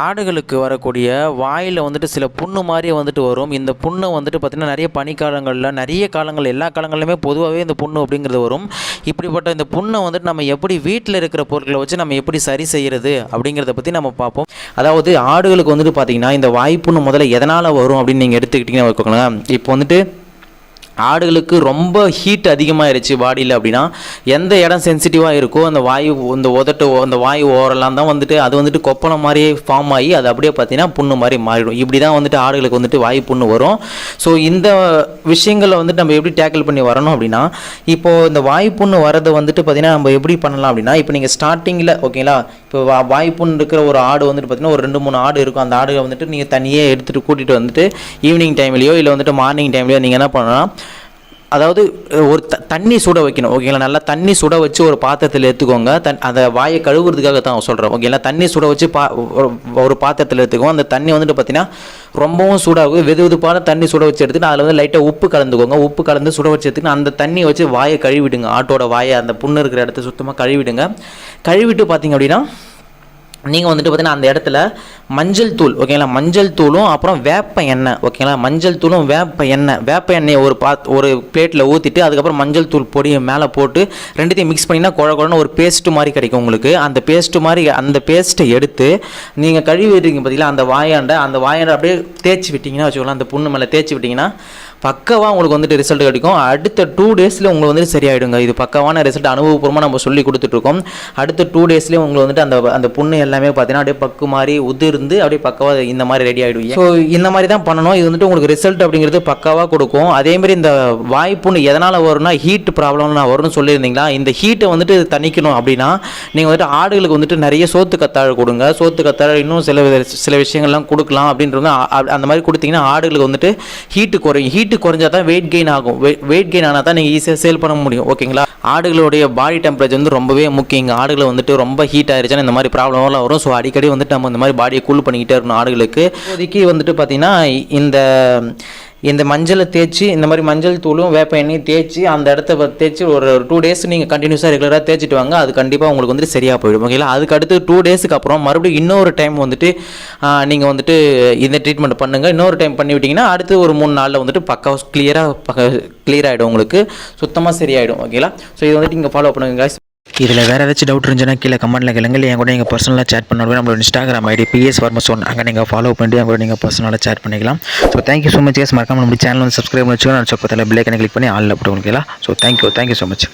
ஆடுகளுக்கு வரக்கூடிய வாயில் வந்துட்டு சில புண்ணு மாதிரி வந்துட்டு வரும். இந்த புண்ணை வந்துட்டு பார்த்திங்கன்னா நிறைய பனிக்காலங்களில் நிறைய காலங்கள் எல்லா காலங்களிலுமே பொதுவாகவே இந்த புண்ணு அப்படிங்கிறது வரும். இப்படிப்பட்ட இந்த புண்ணை வந்துட்டு நம்ம எப்படி வீட்டில் இருக்கிற பொருட்களை வச்சு நம்ம எப்படி சரி செய்கிறது அப்படிங்கிறத பற்றி நம்ம பார்ப்போம். அதாவது ஆடுகளுக்கு வந்துட்டு பார்த்திங்கன்னா இந்த வாய்ப்புண்ணு முதல்ல எதனால் வரும் அப்படின்னு நீங்கள் எடுத்துக்கிட்டிங்கன்னா வச்சுக்கோங்களேன். இப்போ வந்துட்டு ஆடுகளுக்கு ரொம்ப ஹீட் அதிகமாகிருச்சு பாடியில் அப்படின்னா எந்த இடம் சென்சிட்டிவாக இருக்கோ அந்த வாயு இந்த உதட்டு அந்த வாயு ஓரெல்லாம் தான் வந்துட்டு அது வந்துட்டு கொப்பளம் மாதிரியே ஃபார்ம் ஆகி அது அப்படியே பார்த்தீங்கன்னா புண்ணு மாதிரி மாறிடும். இப்படி தான் வந்துட்டு ஆடுகளுக்கு வந்துட்டு வாயு புண்ணு வரும். ஸோ இந்த விஷயங்களை வந்துட்டு நம்ம எப்படி டேக்கிள் பண்ணி வரணும் அப்படின்னா இப்போது இந்த வாயு புண்ணு வரதை வந்துட்டு பார்த்தீங்கன்னா நம்ம எப்படி பண்ணலாம் அப்படின்னா இப்போ நீங்கள் ஸ்டார்டிங்கில் ஓகேங்களா இப்போ வா வாயு புண்ணு இருக்கிற ஒரு ஆடு வந்துட்டு பார்த்தீங்கன்னா ஒரு ரெண்டு மூணு ஆடு இருக்கும். அந்த ஆடுகளை வந்துட்டு நீங்கள் தனியே எடுத்துகிட்டு கூட்டிகிட்டு வந்துட்டு ஈவினிங் டைம்லேயோ இல்லை வந்துட்டு மார்னிங் டைம்லேயோ நீங்கள் என்ன பண்ணலாம் அதாவது ஒரு த தண்ணி சுட வைக்கணும் ஓகேங்களா நல்லா தண்ணி சுட வச்சு ஒரு பாத்திரத்தில் எடுத்துக்கோங்க. தன் அதை வாயை கழுவுறதுக்காக தான் சொல்கிறேன் ஓகேங்களா தண்ணி சுட வச்சு பா ஒரு- பாத்திரத்தில் எடுத்துக்கோங்க. அந்த தண்ணி வந்துட்டு பார்த்தீங்கன்னா ரொம்பவும் சூடாகும். வெது வெதுப்பான தண்ணி சுட வச்சு எடுத்துட்டு அதில் வந்து லைட்டாக உப்பு கலந்துக்கோங்க. உப்பு கலந்து சுட வச்சு எடுத்துக்கிட்டு அந்த தண்ணியை வச்சு வாயை கழுவிடுங்க. ஆட்டோட வாயை அந்த புண்ணு இருக்கிற இடத்த சுத்தமாக கழுவிடுங்க. கழுவிட்டு பார்த்தீங்க அப்படின்னா நீங்கள் வந்துட்டு பார்த்தீங்கன்னா அந்த இடத்துல மஞ்சள் தூள் ஓகேங்களா மஞ்சள் தூளும் அப்புறம் வேப்ப எண்ணெய் ஓகேங்களா மஞ்சள் தூளும் வேப்ப எண்ணெய். வேப்ப எண்ணெயை ஒரு பாத் ஒரு பிளேட்டில் ஊற்றிட்டு அதுக்கப்புறம் மஞ்சள் தூள் பொடியை மேலே போட்டு ரெண்டுத்தையும் மிக்ஸ் பண்ணினா குழ குழன்னு ஒரு பேஸ்ட்டு மாதிரி கிடைக்கும் உங்களுக்கு. அந்த பேஸ்ட்டு மாதிரி அந்த பேஸ்ட்டை எடுத்து நீங்கள் கழுவி விடுறீங்க பார்த்தீங்களா அந்த வாயாண்டை அந்த வாயாண்டை அப்படியே தேய்ச்சி விட்டிங்கன்னா வச்சுக்கலாம் அந்த புண்ணு மேலே தேய்ச்சி விட்டிங்கன்னா பக்கவாக உங்களுக்கு வந்துட்டு ரிசல்ட் கிடைக்கும். அடுத்த டூ டேஸில் உங்களுக்கு வந்துட்டு சரியாயிடுங்க. இது பக்கவான ரிசல்ட் அனுபவபூர்வமாக நம்ம சொல்லி கொடுத்துட்ருக்கோம் அடுத்த டூ டேஸ்லேயே உங்களுக்கு வந்துட்டு அந்த அந்த புண்ணு எல்லாமே பார்த்தீங்கன்னா அப்படியே பக்கு மாதிரி உதிர்ந்து அப்படியே பக்கவாக இந்த மாதிரி ரெடி ஆகிடும் ஸோ இந்த மாதிரி தான் பண்ணணும். இது வந்துட்டு உங்களுக்கு ரிசல்ட் அப்படிங்கிறது பக்காவாக கொடுக்கும். அதேமாதிரி இந்த வாய்ப்புண்ணு எதனால் வரும்னா ஹீட் ப்ராப்ளம்லாம் வரும்னு சொல்லியிருந்தீங்களா? இந்த ஹீட்டை வந்துட்டு தணிக்கணும் அப்படின்னா நீங்கள் வந்துட்டு ஆடுகளுக்கு வந்துட்டு நிறைய சோத்து கத்தாழை கொடுங்க. சோத்து கத்தாழை இன்னும் சில சில விஷயங்கள்லாம் கொடுக்கலாம் அப்படின்றது அந்த மாதிரி கொடுத்தீங்கன்னா ஆடுகளுக்கு வந்துட்டு ஹீட்டு குறையும். ஹீட்டு குறைஞ்சா தான் வெயிட் கெயின் ஆகும். வெயிட் கெயின் ஆனால் தான் நீங்கள் ஈஸியாக சேல் பண்ண முடியும். ஓகேங்களா ஆடுகளுடைய பாடி டெம்பரேச்சர் வந்து ரொம்பவே முக்கியங்க ஆடுகளை வந்துட்டு ரொம்ப ஹீட் ஆயிருச்சுன்னா இந்த மாதிரி ப்ராப்ளம்லாம் வரும். ஸோ அடிக்கடி வந்துட்டு நம்ம இந்த மாதிரி பாடியை கூல் பண்ணிக்கிட்டே இருக்கணும் ஆடுகளுக்கு. இப்போதைக்கு வந்துட்டு பார்த்திங்கன்னா இந்த இந்த மஞ்சளை தேய்ச்சி இந்த மாதிரி மஞ்சள் தூளும் வேப்ப எண்ணெயும் தேய்ச்சி அந்த இடத்த தேய்ச்சி ஒரு டூ டேஸ் நீங்கள் கண்டினியூஸாக ரெகுலராக தேய்ச்சிட்டு வாங்க. அது கண்டிப்பாக உங்களுக்கு வந்துட்டு சரியாக போயிடும். ஓகேங்களா அதுக்கு அடுத்து டூ டேஸுக்கு அப்புறம் மறுபடியும் இன்னொரு டைம் வந்துட்டு நீங்கள் வந்துட்டு இந்த ட்ரீட்மெண்ட் பண்ணுங்கள் இன்னொரு டைம் பண்ணி விட்டிங்கன்னா அடுத்து ஒரு மூணு நாளில் வந்துட்டு பக்கா கிளியராக பக்க கிளியர் ஆகிடும் உங்களுக்கு. சுத்தமாக சரியாயிடும். ஓகேங்களா ஸோ இது வந்துட்டு நீங்கள் ஃபாலோ பண்ணுங்க இதில் வேறு ஏதாச்சும் டவுட் இருந்துச்சுன்னா கீழே கமெண்ட்டில் கேளுங்க. இல்லை என் கூட நீங்கள் பர்சனலாக சேட் பண்ணுறது நம்மளோட இன்ஸ்டாகிராம் ஐடி பிஎஸ் ஒன் அங்கே நீங்கள் ஃபாலோ பண்ணிட்டு என் கூட நீங்கள் பர்சனலாக சேட் பண்ணிக்கலாம். So thank you so much yes மறக்காமல் நம்ம சேனல் வந்து சப்ஸ்கிரைப் பண்ணி வச்சுக்கோங்க. நான் பக்கத்தில் பில்லைக்கனை கிளிக் பண்ணி ஆளில் போட்டு ஓகேங்களா so thank you thank you so much